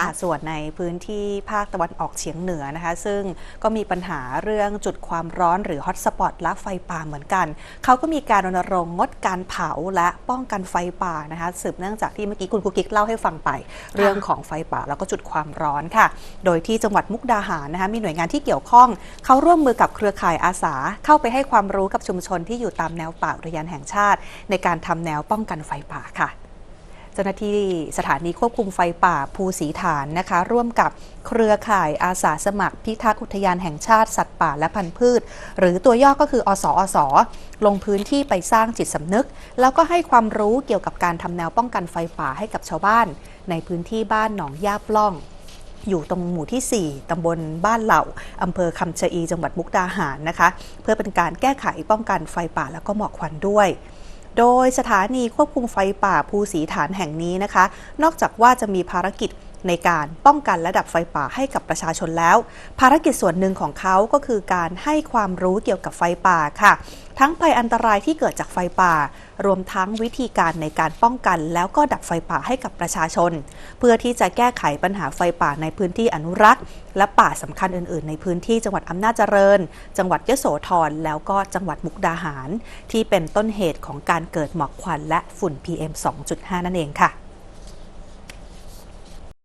ค่ะส่วนในพื้นที่ภาคตะวันออกเฉียงเหนือนะคะ ซึ่งก็มีปัญหาเรื่องจุดความร้อนหรือฮอตสปอตและไฟป่าเหมือนกัน เขาก็มีการรณรงค์งดการเผาและป้องกันไฟป่านะคะ สืบเนื่องจากที่เมื่อกี้คุณกุ๊กกิ๊กเล่าให้ฟังไป เรื่องของไฟป่าแล้วก็จุดความร้อนค่ะ โดยที่จังหวัดมุกดาหารนะคะมีหน่วยงานที่เกี่ยวข้อง เขาร่วมมือกับเครือข่ายอาสาเข้าไปให้ความรู้กับชุมชนที่อยู่ตามแนวป่าอุทยานแห่งชาติ ในการทำแนวป้องกันไฟป่าค่ะ เจ้าหน้าที่สถานีควบคุมไฟป่าภูสีฐานนะคะ ร่วมกับเครือข่ายอาสาสมัคร พิทักษ์อุทยานแห่งชาติสัตว์ป่าและพันธุ์พืช หรือตัวย่อก็คืออสอสลงพื้นที่ไปสร้างจิตสำนึก แล้วก็ให้ความรู้เกี่ยวกับการทำแนวป้องกันไฟป่าให้กับชาวบ้าน ในพื้นที่บ้านหนองย่าปล้องอยู่ตรงหมู่ที่ 4 ตำบลบ้านเหล่า อำเภอคำชะอี จังหวัดมุกดาหารนะคะ เพื่อเป็นการแก้ไขป้องกันไฟป่าแล้วก็หมอกควันด้วย โดยสถานีควบคุมไฟป่าภูสีฐานแห่งนี้นะคะ นอกจากว่าจะมีภารกิจ ในการป้องกันและดับไฟป่าให้กับประชาชนแล้ว ภารกิจส่วนหนึ่งของเขาก็คือการให้ความรู้เกี่ยวกับไฟป่าค่ะ ทั้งภัยอันตรายที่เกิดจากไฟป่า รวมทั้งวิธีการในการป้องกัน แล้วก็ดับไฟป่าให้กับประชาชน เพื่อที่จะแก้ไขปัญหาไฟป่าในพื้นที่อนุรักษ์ และป่าสำคัญอื่น ๆ ในพื้นที่จังหวัดอำนาจเจริญ จังหวัดยโสธรแล้วก็จังหวัดมุกดาหาร ที่เป็นต้นเหตุของการเกิดหมอกควันและฝุ่น PM 2.5 นั่นเองค่ะ